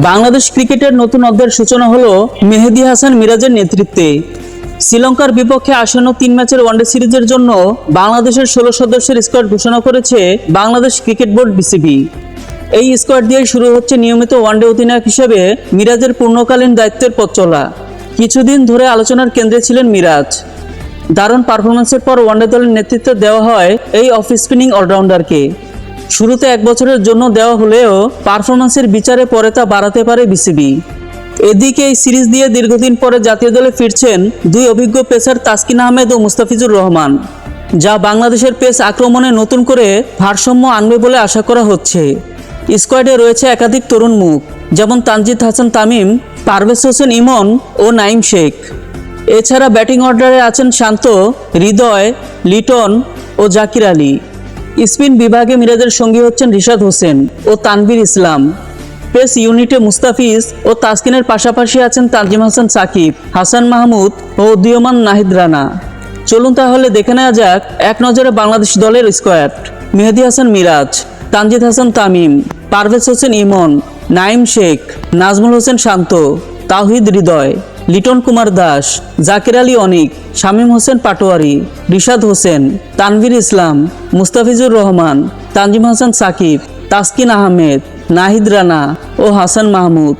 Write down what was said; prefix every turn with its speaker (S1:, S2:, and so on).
S1: বাংলাদেশ ক্রিকেটের নতুন অধ্যায়ের সূচনা হলো মেহেদি হাসান মিরাজের নেতৃত্বে। শ্রীলঙ্কার বিপক্ষে আসন্ন তিন ম্যাচের ওয়ানডে সিরিজের জন্য বাংলাদেশের ষোলো সদস্যের স্কোয়াড ঘোষণা করেছে বাংলাদেশ ক্রিকেট বোর্ড বিসিবি। এই স্কোয়াড দিয়ে শুরু হচ্ছে নিয়মিত ওয়ানডে অধিনায়ক হিসেবে মিরাজের পূর্ণকালীন দায়িত্বের পথ চলা। কিছুদিন ধরে আলোচনার কেন্দ্রে ছিলেন মিরাজ। দারুণ পারফরমেন্সের পর ওয়ানডে দলের নেতৃত্ব দেওয়া হয় এই অফ স্পিনিং অলরাউন্ডারকে। শুরুতে এক বছরের জন্য দেওয়া হলেও পারফরমেন্সের বিচারে পরে তা বাড়াতে পারে বিসিবি। এদিকে এই সিরিজ দিয়ে দীর্ঘদিন পরে জাতীয় দলে ফিরছেন দুই অভিজ্ঞ পেসার তাসকিন আহমেদ ও মুস্তাফিজুর রহমান, যা বাংলাদেশের পেস আক্রমণে নতুন করে ভারসাম্য আনবে বলে আশা করা হচ্ছে। স্কোয়াডে রয়েছে একাধিক তরুণ মুখ, যেমন তানজিদ হাসান তামিম, পারভেজ হোসেন ইমন ও নাইম শেখ। এছাড়া ব্যাটিং অর্ডারে আছেন শান্ত, হৃদয়, লিটন ও জাকির আলী। স্পিন বিভাগে মিরাজের সঙ্গী হচ্ছেন রিশাদ হোসেন ও তানভীর ইসলাম। পেস ইউনিটে মুস্তাফিজ ও তাসকিনের পাশাপাশি আছেন তানজিম হাসান সাকিব, হাসান মাহমুদ ও উদীয়মান নাহিদ রানা। চলুন তাহলে দেখে নেওয়া যাক এক নজরে বাংলাদেশ দলের স্কোয়াড। মেহেদি হাসান মিরাজ, তানজিদ হাসান তামিম, পারভেজ হোসেন ইমন নাইম শেখ, নাজমুল হোসেন শান্ত তাহিদ হৃদয়। লিটন কুমার দাস, জাকির আলী অনিক, শামীম হোসেন পাটোয়ারি, রিশাদ হোসেন, তানভীর ইসলাম, মুস্তাফিজুর রহমান, তানজিম হাসান সাকিব, তাসকিন আহমেদ, নাহিদ রানা ও হাসান মাহমুদ।